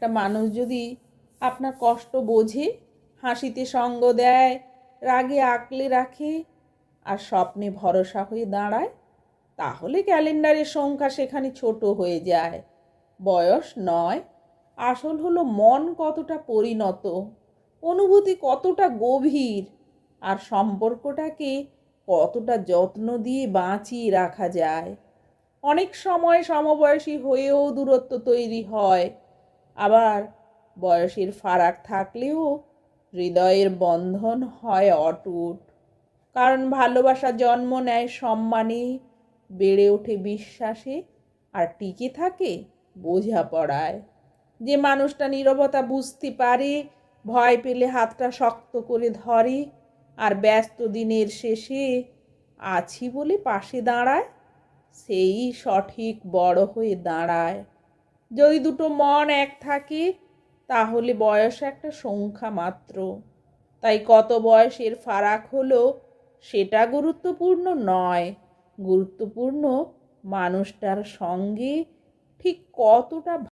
একটা মানুষ যদি আপনার কষ্ট বোঝে, হাসিতে সঙ্গ দেয়, রাগে আঁকলে রাখে আর স্বপ্নে ভরসা হয়ে দাঁড়ায়, তাহলে ক্যালেন্ডারের সংখ্যা সেখানে ছোট হয়ে যায়। বয়স নয়, আসল হলো মন কতটা পরিণত, অনুভূতি কতটা গভীর আর সম্পর্কটাকে কতটা যত্ন দিয়ে বাঁচিয়ে রাখা যায়। অনেক সময় সমবয়সী হয়েও দূরত্ব তৈরি হয় আবার বয়সের ফারাক থাকলেও হৃদয়ের বন্ধন হয় অটুট। কারণ ভালোবাসা, জন্ম নেয় সম্মানে, বেড়ে ওঠে বিশ্বাসে আর টিকে থাকে বোঝাপড়ায়। যে মানুষটা নীরবতা বুঝতে পারে, ভয় পেলে হাতটা শক্ত করে ধরে আর ব্যস্ত দিনের শেষে আছি বলে পাশে দাঁড়ায়, সেই সঠিক বড় হয়ে দাঁড়ায়। যদি দুটো মন এক থাকে, তাহলে বয়স একটা সংখ্যা মাত্র। তাই কত বয়সের ফারাক হলো, সেটা গুরুত্বপূর্ণ নয়। গুরুত্বপূর্ণ মানুষটার সঙ্গে ঠিক কতটা